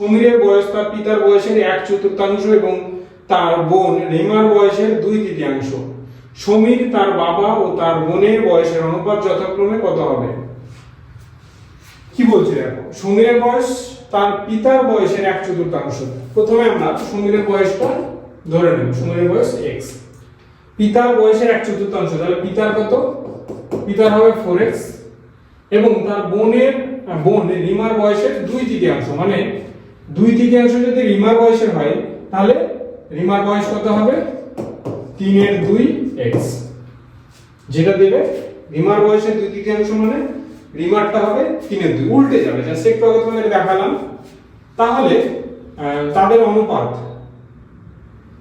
সমীরের বয়স তার পিতার বয়সের এক চতুর্থাংশ এবং তার বোন রিমার বয়সের দুই তৃতীয়াংশ। সমীর তার বাবা ও তার বোনের বয়সের অনুপাত যথাক্রমে কত হবে? কি বলছে দেখো, সমীরের বয়স তার পিতার বয়সের এক চতুর্থাংশ। প্রথমে আমরা সমীরের বয়সটা ধরে নেব, সমীরের বয়স এক্স পিতার বয়সের এক চতুর্থাংশ, তাহলে পিতার কত? পিতার হবে ফোর এক্স এবং তার বোনের, বোন রিমার বয়সের দুই তৃতীয়াংশ মানে দুই তৃতীয়াংশ যদি রিমার বয়সের হয়, তাহলে রিমার বয়স কত হবে? তিনের দুই এক্স যেটা দেবে, রিমার বয়সের দুই তৃতীয়াংশ মানে রিমারটা হবে তিনের দুই। উল্টে যাবে, যা একটু আগে দেখালাম। তাহলে তাদের অনুপাত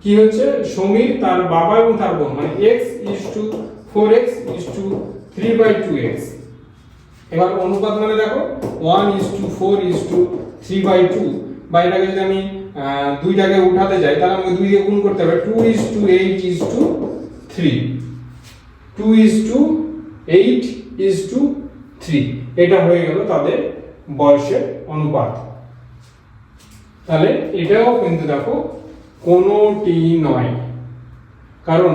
কি হচ্ছে? সমীর তার বাবা এবং তার বোন মানে x is to four x is to three by two x এবার অনুপাত মানে দেখো one is to four is to three by two বা এটাকে যদি আমি দুইটাকে উঠাতে যাই, তাহলে আমাকে দুই দিয়ে গুণ করতে হবে। Two is to eight is to three two is to eight is to three এটা হয়ে গেল তাদের বয়সের অনুপাত। তাহলে এটাও কিন্তু দেখো কোনোটি নয়। কারণ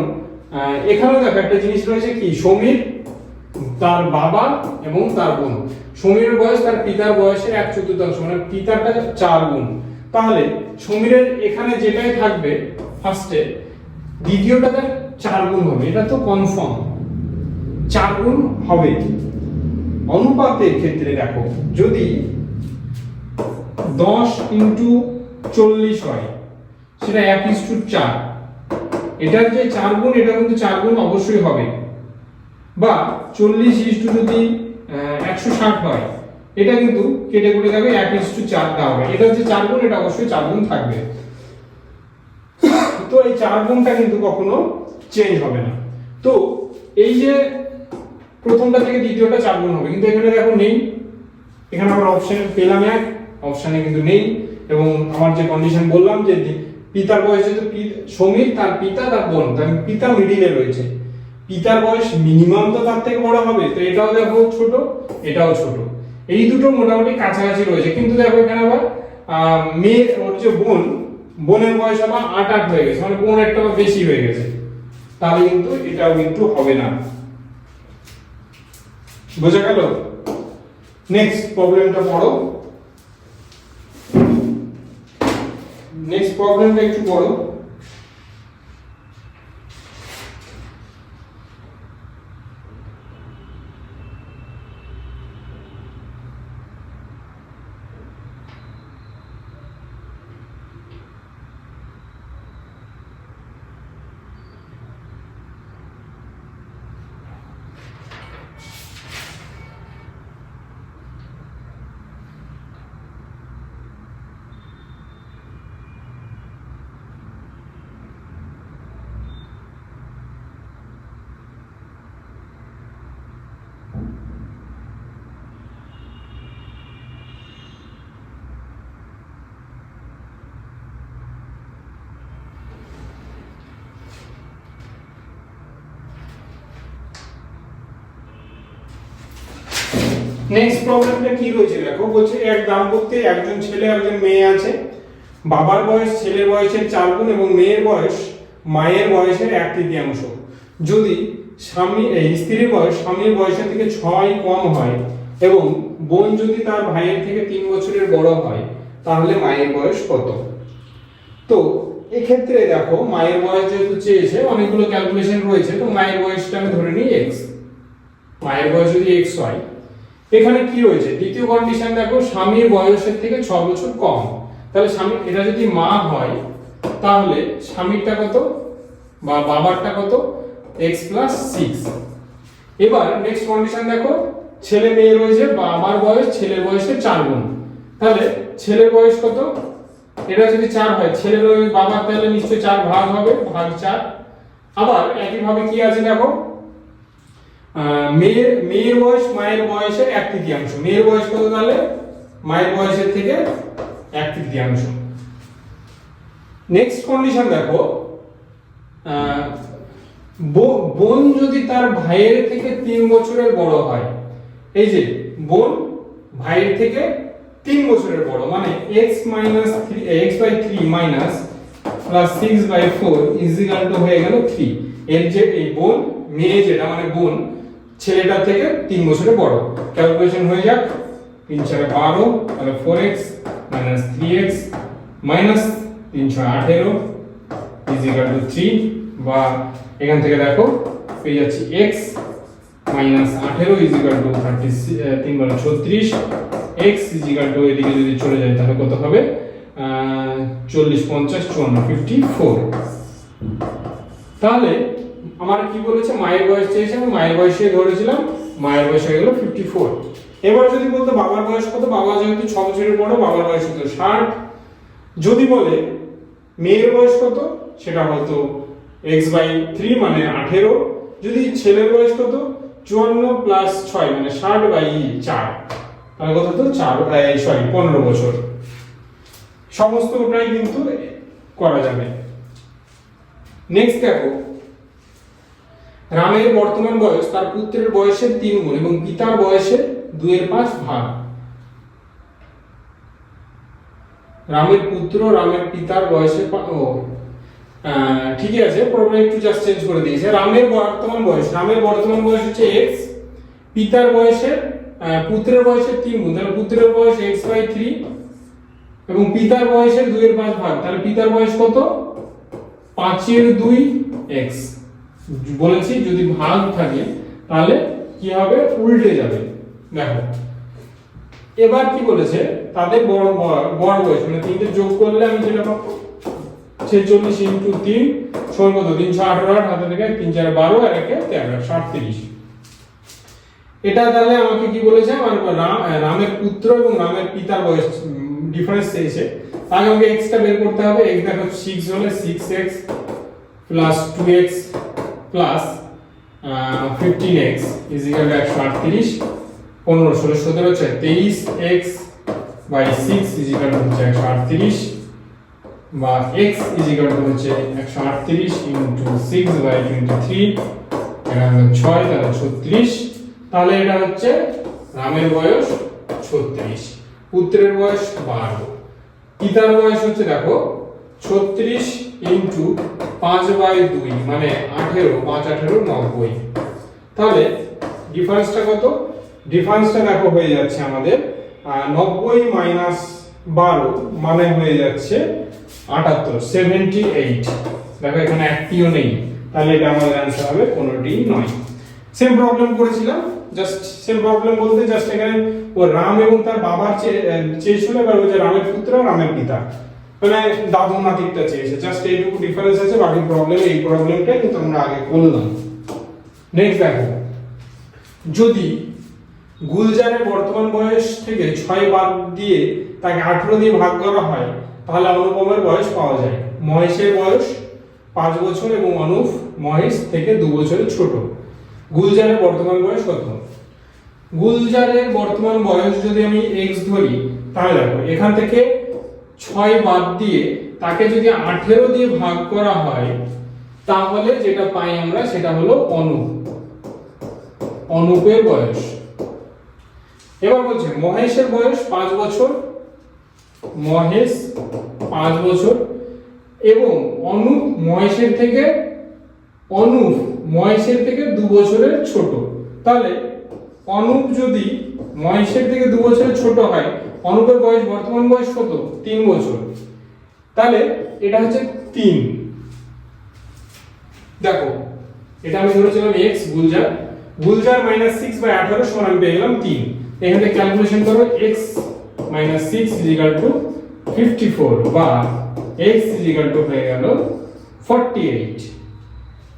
এখানেও দেখো একটা জিনিস রয়েছে কি? সমীর, তার বাবা এবং তার বোন। সমীরের বয়স তার পিতার বয়সের এক চতুর্থাংশ মানে পিতারটা চার গুণ। তাহলে সমীরের এখানে যেটাই থাকবে ফার্স্টে দ্বিতীয়টা তার চার গুণ হবে, এটা তো কনফার্ম চার গুণ হবে। অনুপাতের ক্ষেত্রে দেখো, যদি দশ ইন্টু চল্লিশ হয়, সেটা এক ইস্টু চার। এটার যে চার গুণ, এটা কিন্তু চার গুণ অবশ্যই হবে। বা চল্লিশ ইস্টু যদি একশো ষাট হয়। এটা কিন্তু কেটে কুটে যাবে এক ইস্টু চার দেওয়া এটা হচ্ছে চার গুণ, এটা অবশ্যই চার গুণ থাকবে। তো এই চার গুণটা কিন্তু কখনো চেঞ্জ হবে না। তো এই যে প্রথমটা থেকে দ্বিতীয়টা চার গুণ হবে। কিন্তু এখানে দেখো নেই। এখানে আমরা অপশন পেলাম এক অপশনে কিন্তু নেই। এবং আমার যে কন্ডিশন বললাম যে পিতার বয়স পি- সমীর, তার পিতা, তার বোন। তার পিতা মিডিলে রয়েছে। পিতার বয়স মিনিমাম তো তার থেকে বড় হবে, তো এটাও দেখো ছোট, এটাও ছোট। এই দুটো মোটামুটি কাছাকাছি রয়েছে। কিন্তু দেখো এখানে আবার মেয়ের মেয়ে, ওর যে বোন, বোনের বয়স আবার আট আট হয়ে গেছে। মানে বোন একটা বেশি হয়ে গেছে। তাহলে কিন্তু এটাও কিন্তু হবে না। বোঝা গেল? নেক্সট প্রবলেমটা পড়ো। নেক্সট প্রবলেমটা একটু পড়ো। নেক্সট প্রবলেমটা কি রয়েছে দেখো? বলছে এক দাম্পত্যে, একজন ছেলে, একজন মেয়ে আছে। বাবার বয়স ছেলের বয়সের চার গুণ এবং মেয়ের বয়স মায়ের বয়সের এক তৃতীয়াংশ। যদি স্বামী এই স্ত্রীর বয়স স্বামীর বয়সের থেকে ছয় কম হয় এবং বোন যদি তার ভাইয়ের থেকে তিন বছরের বড় হয়, তাহলে মায়ের বয়স কত? তো এক্ষেত্রে দেখো, মায়ের বয়স যেহেতু চেয়েছে, অনেকগুলো ক্যালকুলেশন রয়েছে, তো মায়ের বয়সটা আমি ধরে নিই এক্স মায়ের বয়স যদি এক্স হয় এখানে কি রয়েছে? দ্বিতীয় কন্ডিশন দেখো, স্বামীর বয়সের থেকে ছ বছর কম। তাহলে স্বামী, এটা যদি মা হয়, তাহলে স্বামীরটা কত? বা বাবারটা কত? এক্স প্লাস সিক্স এবার নেক্সট কন্ডিশন দেখো, ছেলে মেয়ে রয়েছে, বাবার বয়স, ছেলের বয়সে চার গুণ। তাহলে ছেলের বয়স কত? এটা যদি চার হয়, ছেলের বাবার, তাহলে নিশ্চয়ই চার ভাগ হবে, ভাগ চার। আবার একইভাবে কি আছে দেখো? মেয়ের মেয়ের বয়স, মায়ের বয়সের এক তৃতীয়াংশ। মেয়ের বয়স কত তাহলে? মায়ের বয়সের থেকে এক তৃতীয়াংশ। নেক্সট কন্ডিশন দেখো। বোন যদি তার ভাইয়ের থেকে তিন বছরের বড় হয়, এই যে বোন ভাইয়ের থেকে তিন বছরের বড় মানে x minus three x by three minus plus six by four is equal to হয়ে গেল থ্রি এর যে এই বোন, মেয়ে যেটা মানে বোন ছেলেটা থেকে তিন বছরে বড়। ক্যালকুলেশন হয়ে যাক। তিন ছয় বারো, তাহলে four x minus three x minus তিন ছয় আঠেরো ইজিক্যাল টু থ্রি বা এখান থেকে দেখো, পেয়ে যাচ্ছি এক্স মাইনাস আঠেরো ইজিক্যাল টু থার্টি তিন বারো ছত্রিশ। এক্স ইজিক্যাল টু এদিকে যদি চলে যায়, তাহলে কত হবে? চল্লিশ পঞ্চাশ, চুয়ান্ন ফিফটি ফোর তাহলে আমার কি বলেছে? মায়ের বয়স চেয়েছে, আমি মায়ের বয়সে ধরেছিলাম, মায়ের বয়স হয়ে গেল ফিফটি ফোর এবার যদি বলতো বাবার বয়স কত? বাবা যেহেতু ছ বছরের বড়, বাবার বয়স হতো ষাট। যদি বলে মেয়ের বয়স কত? সেটা হয়তো এক্স বাই থ্রি মানে আঠেরো। যদি ছেলের বয়স কত? চুয়ান্ন প্লাস ছয় মানে ষাট বাই চার। তাহলে কত হতো? চার সরি পনেরো বছর। সমস্ত ওটাই কিন্তু করা যাবে। নেক্সট দেখো রামের বর্তমান বয়স তার পুত্রের বয়সের তিন গুণ এবং পিতার বয়সের দুয়ের পাঁচ ভাগ। রামের পুত্র, রামের পিতার বয়সে পা- ও ঠিকই আছে প্রবলেম একটু জাস্ট চেঞ্জ করে দিয়েছে। রামের বর্তমান বয়স, রামের বর্তমান বয়স হচ্ছে এক্স পিতার বয়সের পুত্রের বয়সের তিন গুণ। তাহলে পুত্রের বয়স এক্স বাই থ্রি এবং পিতার বয়সের দুইয়ের পাঁচ ভাগ। তাহলে পিতার বয়স কত? পাঁচের দুই এক্স বলেছি যদি ভাগ থাকে, তাহলে কি হবে? উল্টে যাবে। দেখো। এবার কি বলেছে? তাদের বড় বয়স মানে তিনটে যোগ করলে আমি যেটা পাবো? ছেচল্লিশ ইন্টু তিন সমান কত তিনশো আঠারো, আট হাতে থেকে তিন, চার, বারো, আর একে তেরো, সাতত্রিশ। এটা তাহলে আমাকে কি বলেছে? আমার রাম রামের পুত্র এবং রামের পিতার বয়স ডিফারেন্স চেয়েছে তাহলে আমাকে এক্সটা বের করতে হবে। এক্স দেখো সিক্স হলে six x plus two x plus fifteen x is equal একশো আটত্রিশ, পনেরো, ষোলো, সতেরো হচ্ছে তেইশ এক্স বাই সিক্স ইজিক্যাল হচ্ছে একশো আটত্রিশ, বা এক্স ইজিক্যাল হচ্ছে একশো আটত্রিশ into six by twenty three এখানে ছয়, তাহলে ছত্রিশ, তাহলে এটা হচ্ছে রামের বয়স ছত্রিশ পুত্রের বয়স বারো, পিতার বয়স হচ্ছে দেখো ছত্রিশ ইন্টু পাঁচ বাই দুই মানে আঠেরো, পাঁচ, আঠেরো, নব্বই। তাহলে ডিফারেন্সটা কত? ডিফারেন্সটা দেখো হয়ে যাচ্ছে আমাদের নব্বই মাইনাস বারো মানে হয়ে যাচ্ছে আটাত্তর সেভেন্টি এইট দেখো এখানে একটিও নেই, তাহলে এটা আমাদের অ্যান্সার হবে কোনোটি নয়। সেম প্রবলেম করেছিলাম জাস্ট সেম প্রবলেম বলতে জাস্ট এখানে ও রাম এবং তার বাবার চেয়েছিল, এবার যে রামের পুত্র রামের পিতা। মানে দাদু নাতিকটা চেয়েছে। জাস্ট এইটুকু ডিফারেন্স আছে, বাকি প্রবলেম এই প্রবলেমটাই কিন্তু আমরা আগে করলাম। নেক্সট দেখো। যদি গুলজারের বর্তমান বয়স থেকে ছয় বাদ দিয়ে তাকে আঠেরো দিয়ে ভাগ করা হয়, তাহলে অনুপমের বয়স পাওয়া যায়। মহেশের বয়স পাঁচ বছর এবং অনুপ মহেশ থেকে দু বছরের ছোট। গুলজারের বর্তমান বয়স কত? গুলজারের বর্তমান বয়স যদি আমি এক্স ধরি, তাহলে দেখো, এখান থেকে ছয় বাদ দিয়ে তাকে যদি আঠেরো দিয়ে ভাগ করা হয়, তাহলে যেটা পাই আমরা সেটা হলো অনুপ অনুপের বয়স। এবার বলছে, মহেশের বয়স পাঁচ বছর, মহেশ পাঁচ বছর, এবং অনুপ মহেশের থেকে অনুপ মহেশের থেকে দু বছরের ছোট। তাহলে অনুপ যদি মহেশের থেকে দু বছরের ছোট হয়, অনুপের বয়স বর্তমান বয়স কত? তিন বছর। তাহলে এটা হচ্ছে তিন। দেখো, এটা আমি ধরেছিলাম এক্স গুলজার। গুলজার মাইনাস সিক্স বাই আঠারো সমান আমি পেয়ে গেলাম তিন। এখান ক্যালকুলেশন করো x minus six is equal to fifty four বা এক্স ইজিক্যাল টু হয়ে গেল ফর্টি এইট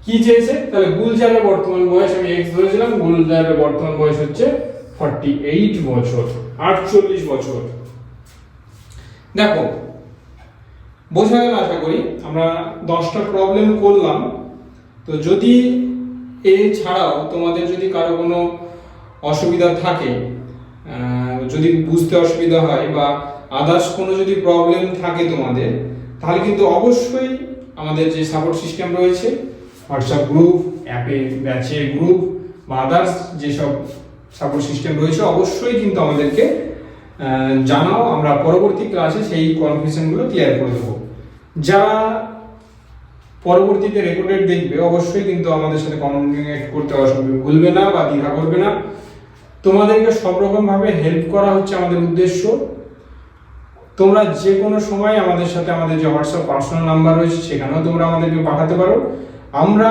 কি চেয়েছে? তাহলে গুলজারের বর্তমান বয়স, আমি এক্স ধরেছিলাম গুলজারের বর্তমান বয়স হচ্ছে ফর্টি এইট বছর, আটচল্লিশ বছর। দেখো, বোঝা গেল আশা করি, আমরা দশটা প্রবলেম করলাম। তো যদি এছাড়াও তোমাদের যদি কারও কোনো অসুবিধা থাকে যদি বুঝতে অসুবিধা হয় বা আদার্স কোনো যদি প্রবলেম থাকে তোমাদের, তাহলে কিন্তু অবশ্যই আমাদের যে সাপোর্ট সিস্টেম রয়েছে হোয়াটসঅ্যাপ গ্রুপ অ্যাপে ব্যাচে গ্রুপ বা আদার্স যেসব সাপোর্ট সিস্টেম রয়েছে, অবশ্যই কিন্তু আমাদেরকে জানাও। আমরা পরবর্তী ক্লাসে সেই কনফিউশনগুলো ক্লিয়ার করে দেবো। যারা পরবর্তীতে রেকর্ডেড দেখবে, অবশ্যই কিন্তু আমাদের সাথে কমিউনিকেট করতে অসুবিধা ভুলবে না বা দ্বিধা করবে না। তোমাদেরকে সব রকমভাবে হেল্প করা হচ্ছে আমাদের উদ্দেশ্য। তোমরা যে কোনো সময় আমাদের সাথে আমাদের যে হোয়াটসঅ্যাপ পার্সোনাল নাম্বার রয়েছে, সেখানেও তোমরা আমাদেরকে পাঠাতে পারো। আমরা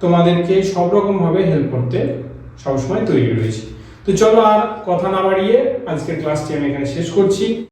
তোমাদেরকে সব রকমভাবে হেল্প করতে সবসময় তৈরি রয়েছি। তো চলো আর কথা না বাড়িয়ে আজকের ক্লাসটি আমি এখানে শেষ করছি।